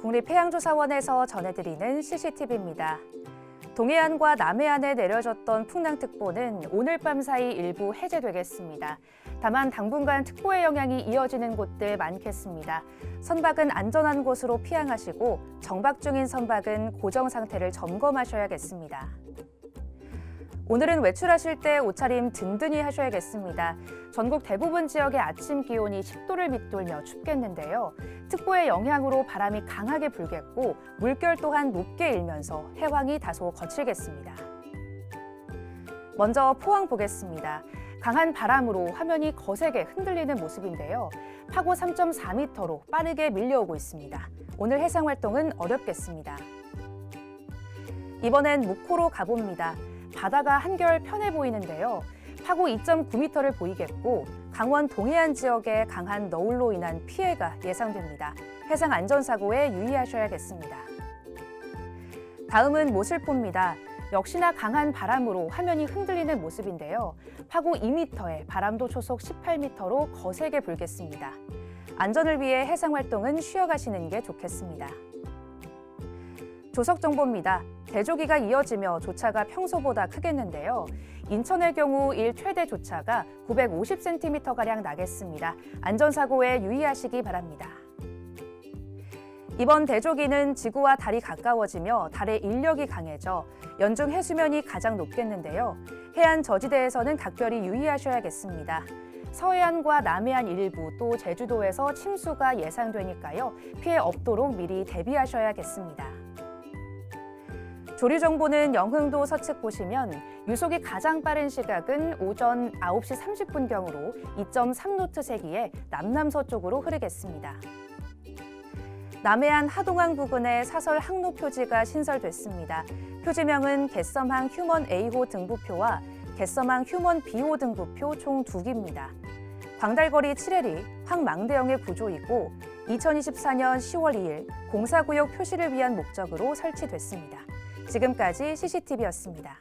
국립해양조사원에서 전해드리는 CCTV입니다. 동해안과 남해안에 내려졌던 풍랑특보는 오늘 밤 사이 일부 해제되겠습니다. 다만 당분간 특보의 영향이 이어지는 곳들 많겠습니다. 선박은 안전한 곳으로 피항하시고 정박 중인 선박은 고정 상태를 점검하셔야겠습니다. 오늘은 외출하실 때 옷차림 든든히 하셔야겠습니다. 전국 대부분 지역의 아침 기온이 10도를 밑돌며 춥겠는데요. 특보의 영향으로 바람이 강하게 불겠고 물결 또한 높게 일면서 해왕이 다소 거칠겠습니다. 먼저 포항 보겠습니다. 강한 바람으로 화면이 거세게 흔들리는 모습인데요. 파고 3.4m로 빠르게 밀려오고 있습니다. 오늘 해상 활동은 어렵겠습니다. 이번엔 묵호로 가봅니다. 바다가 한결 편해 보이는데요. 파고 2.9m를 보이겠고 강원 동해안 지역에 강한 너울로 인한 피해가 예상됩니다. 해상 안전사고에 유의하셔야겠습니다. 다음은 모슬포입니다. 역시나 강한 바람으로 화면이 흔들리는 모습인데요. 파고 2m에 바람도 초속 18m로 거세게 불겠습니다. 안전을 위해 해상 활동은 쉬어가시는 게 좋겠습니다. 조석 정보입니다. 대조기가 이어지며 조차가 평소보다 크겠는데요. 인천의 경우 일 최대 조차가 950cm가량 나겠습니다. 안전사고에 유의하시기 바랍니다. 이번 대조기는 지구와 달이 가까워지며 달의 인력이 강해져 연중 해수면이 가장 높겠는데요. 해안 저지대에서는 각별히 유의하셔야겠습니다. 서해안과 남해안 일부 또 제주도에서 침수가 예상되니까요. 피해 없도록 미리 대비하셔야겠습니다. 조리 정보는 영흥도 서측 보시면 유속이 가장 빠른 시각은 오전 9시 30분경으로 2.3노트 세기에 남남서쪽으로 흐르겠습니다. 남해안 하동항 부근에 사설 항로 표지가 신설됐습니다. 표지명은 갯섬항 휴먼 A호 등부표와 갯섬항 휴먼 B호 등부표 총 두 기입니다. 광달거리 7L이 황망대형의 구조이고 2024년 10월 2일 공사구역 표시를 위한 목적으로 설치됐습니다. 지금까지 CCTV였습니다.